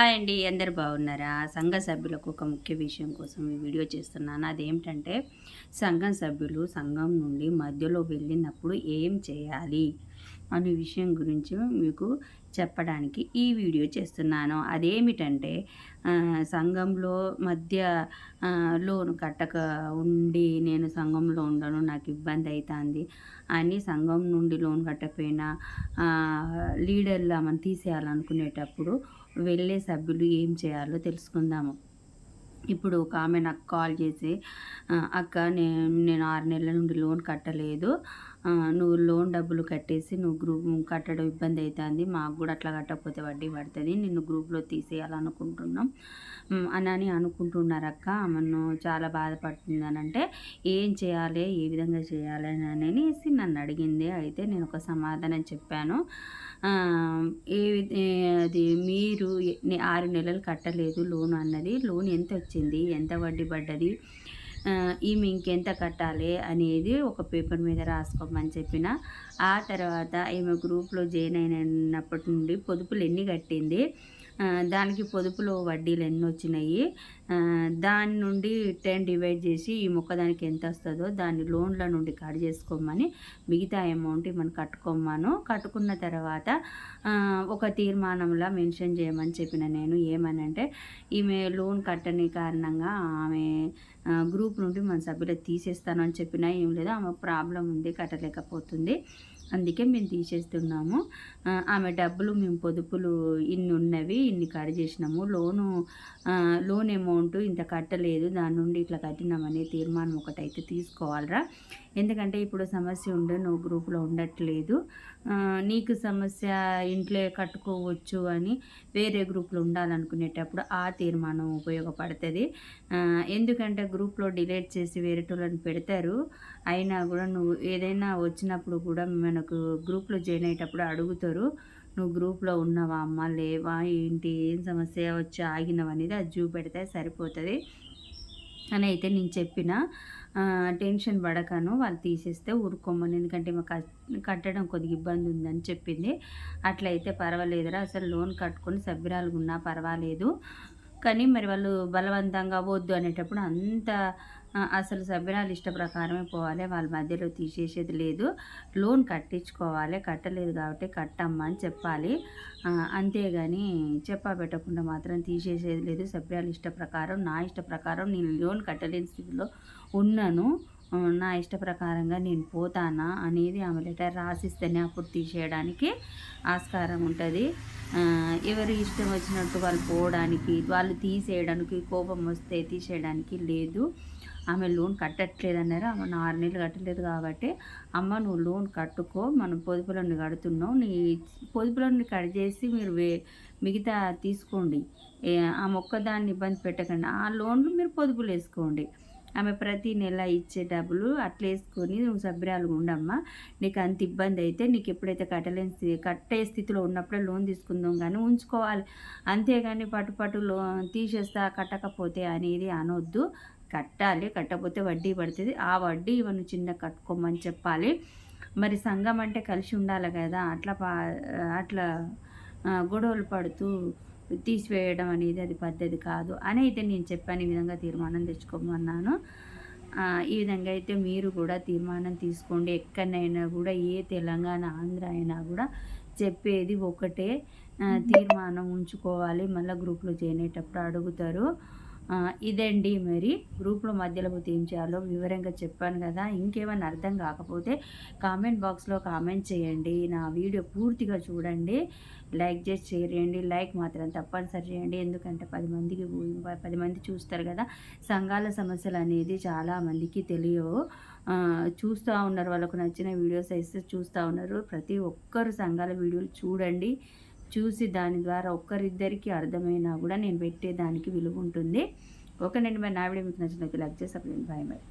Hi అండి అందరు బాగున్నారా? సంఘ సభ్యులకు ఒక ముఖ్య విషయం కోసం ఈ వీడియో చేస్తున్నాను. అదేమిటంటే సంఘం సభ్యులు సంఘం నుండి మధ్యలో వెళ్ళినప్పుడు ఏం చేయాలి అనే విషయం గురించి మీకు చెప్పడానికి ఈ వీడియో చేస్తున్నాను. అదేమిటంటే సంఘంలో మధ్య లోన్ కట్టక ఉండి నేను సంఘంలో ఉండను నాకు ఇబ్బంది అవుతుంది అని సంఘం నుండి లోన్ కట్టకపోయినా లీడర్లు ఆమెను తీసేయాలనుకునేటప్పుడు వెళ్ళే సభ్యులు ఏం చేయాలో తెలుసుకుందాము. ఇప్పుడు ఒక ఆమె నాకు కాల్ చేసి అక్క నేను నేను ఆరు నెలల నుండి లోన్ కట్టలేదు. నువ్వు లోన్ డబ్బులు కట్టేసి నువ్వు గ్రూప్ కట్టడం ఇబ్బంది అవుతుంది మాకు కూడా అట్లా కట్టకపోతే వడ్డీ పడుతుంది. నిన్ను గ్రూప్లో తీసేయాలనుకుంటున్నాం. అని అని అనుకుంటున్నారు అక్క. ఆమెను చాలా బాధపడుతుంది అని అంటే ఏం చేయాలి? ఏ విధంగా చేయాలి? అని అనేసి నన్ను అడిగింది. అయితే నేను ఒక సమాధానం చెప్పాను. ఏ అది మీరు ఆరు నెలలు కట్టలేదు లోన్ అన్నది లోన్ ఎంత వచ్చింది ఎంత వడ్డీ పడ్డది ఈమె ఇంకెంత కట్టాలి అనేది ఒక పేపర్ మీద రాసుకోమని చెప్పిన. ఆ తర్వాత ఈమె గ్రూప్లో జాయిన్ అయినప్పటి నుండి పొదుపులు ఎన్ని కట్టింది దానికి పొదుపులో వడ్డీలు ఎన్ని వచ్చినాయి? దాని నుండి టెన్ డివైడ్ చేసి ఈ మొక్కదానికి ఎంత వస్తుందో దాన్ని లోన్ల నుండి కట్ చేసుకోమని మిగతా అమౌంట్ మనం కట్టుకోమను. కట్టుకున్న తర్వాత ఒక తీర్మానంలో మెన్షన్ చేయమని చెప్పిన నేను ఏమనంటే ఈమె లోన్ కట్టని కారణంగా ఆమె గ్రూప్ నుండి మన సభ్యులు తీసేస్తాను అని చెప్పినా ఏం లేదు. ఆమె ప్రాబ్లం ఉంది కట్టలేకపోతుంది. అందుకే మేము తీసేస్తున్నాము. ఆమె డబ్బులు మేము పొదుపులు ఇన్ని ఉన్నవి ఇన్ని కట్ చేసినాము. లోను లోన్ అమౌంట్ ఇంత కట్టలేదు. దాని నుండి ఇట్లా కట్టినామనే తీర్మానం ఒకటైతే తీసుకోవాలరా. ఎందుకంటే ఇప్పుడు సమస్య ఉండు నువ్వు గ్రూప్లో ఉండట్లేదు. నీకు సమస్య ఇంట్లో కట్టుకోవచ్చు అని వేరే గ్రూప్లో ఉండాలనుకునేటప్పుడు ఆ తీర్మానం ఉపయోగపడుతుంది. ఎందుకంటే గ్రూప్లో డిలీట్ చేసి వేరేటోళ్ళని పెడతారు. అయినా కూడా నువ్వు ఏదైనా వచ్చినప్పుడు కూడా మనకు గ్రూప్లో జాయిన్ అయ్యేటప్పుడు అడుగుతారు నువ్వు గ్రూప్లో ఉన్నావా అమ్మ? లేవా? ఏంటి? ఏం సమస్య? వచ్చి ఆగినవనేది అనేది అది చూపెడితే సరిపోతుంది. అని అయితే నేను చెప్పిన. టెన్షన్ పడకను వాళ్ళు తీసేస్తే ఊరుకోమని. ఎందుకంటే మాకు కట్టడం కొద్దిగా ఇబ్బంది ఉందని చెప్పింది. అట్లయితే పర్వాలేదురా అసలు లోన్ కట్టుకొని సభ్యురాలు ఉన్నా పర్వాలేదు. కానీ మరి వాళ్ళు బలవంతంగా వద్దు అనేటప్పుడు అంత అసలు సభ్యురాలు ఇష్ట ప్రకారమే పోవాలి వాళ్ళ మధ్యలో తీసేసేది లేదు. లోన్ కట్టించుకోవాలి కట్టలేదు కాబట్టి కట్టమ్మా అని చెప్పాలి. అంతేగాని చెప్పా పెట్టకుండా మాత్రం తీసేసేది లేదు. సభ్యురాలు ఇష్ట ప్రకారం నా ఇష్ట ప్రకారం నేను లోన్ కట్టలేని స్థితిలో ఉన్నాను. నా ఇష్ట ప్రకారంగా నేను పోతానా అనేది ఆమె లెటర్ రాసిస్తేనే అప్పుడు తీసేయడానికి ఆస్కారం ఉంటుంది. ఎవరు ఇష్టం వచ్చినట్టు వాళ్ళు పోవడానికి వాళ్ళు తీసేయడానికి కోపం వస్తే తీసేయడానికి లేదు. ఆమె లోన్ కట్టట్లేదు అన్నారు ఆమె ఆరు నెలలు కట్టలేదు కాబట్టి అమ్మ నువ్వు లోన్ కట్టుకో. మనం పొదుపులను కడుతున్నావు నీ పొదుపులను కట్ చేసి మీరు వే మిగతా తీసుకోండి. ఆ మొక్కదాన్ని ఇబ్బంది పెట్టకండి. ఆ లోన్లు మీరు పొదుపులు వేసుకోండి. ఆమె ప్రతి నెల ఇచ్చే డబ్బులు అట్లా వేసుకొని నువ్వు సభ్యురాలు ఉండమ్మా. నీకు అంత ఇబ్బంది అయితే నీకు ఎప్పుడైతే కట్టలేని కట్టే స్థితిలో ఉన్నప్పుడే లోన్ తీసుకుందాం కానీ ఉంచుకోవాలి. అంతేగాని పటు పటు లో తీసేస్తా కట్టకపోతే అనేది అనొద్దు. కట్టాలి. కట్టకపోతే వడ్డీ పడుతుంది. ఆ వడ్డీ ఇవన్నీ చిన్న కట్టుకోమని చెప్పాలి. మరి సంఘం అంటే కలిసి ఉండాలి కదా. అట్లా పా అట్లా గొడవలు పడుతూ తీసివేయడం అనేది అది పద్ధతి కాదు అని అయితే నేను చెప్పాను. ఈ విధంగా తీర్మానం తెచ్చుకోమన్నాను. ఈ విధంగా అయితే మీరు కూడా తీర్మానం తీసుకోండి. ఎక్కడైనా కూడా ఏ తెలంగాణ ఆంధ్ర అయినా కూడా చెప్పేది ఒకటే. తీర్మానం ఉంచుకోవాలి. మళ్ళీ గ్రూప్లో చేరేటప్పుడు అడుగుతారు. ఇదండి మరి గ్రూప్లో మధ్యలో పోతే ఏం చేయాలో వివరంగా చెప్పాను కదా. ఇంకేమైనా అర్థం కాకపోతే కామెంట్ బాక్స్లో కామెంట్ చేయండి. నా వీడియో పూర్తిగా చూడండి. లైక్ చేసి షేర్ చేయండి. లైక్ మాత్రం తప్పనిసరి చేయండి. ఎందుకంటే పది మందికి పది మంది చూస్తారు కదా. సంఘాల సమస్యలు అనేది చాలా మందికి తెలియవు. చూస్తూ ఉన్నారు. వాళ్ళకు నచ్చిన వీడియోస్ అయితే చూస్తూ ఉన్నారు. ప్రతి ఒక్కరు సంఘాల వీడియోలు చూడండి. చూసి దాని ద్వారా ఒక్కరిద్దరికి అర్థమైనా కూడా నేను పెట్టే దానికి విలువ ఉంటుంది. ఓకేనండి మరి నా వీడియో మీకు నచ్చినట్టు లైక్ చేసి అప్పుడు బాయ్ మరి.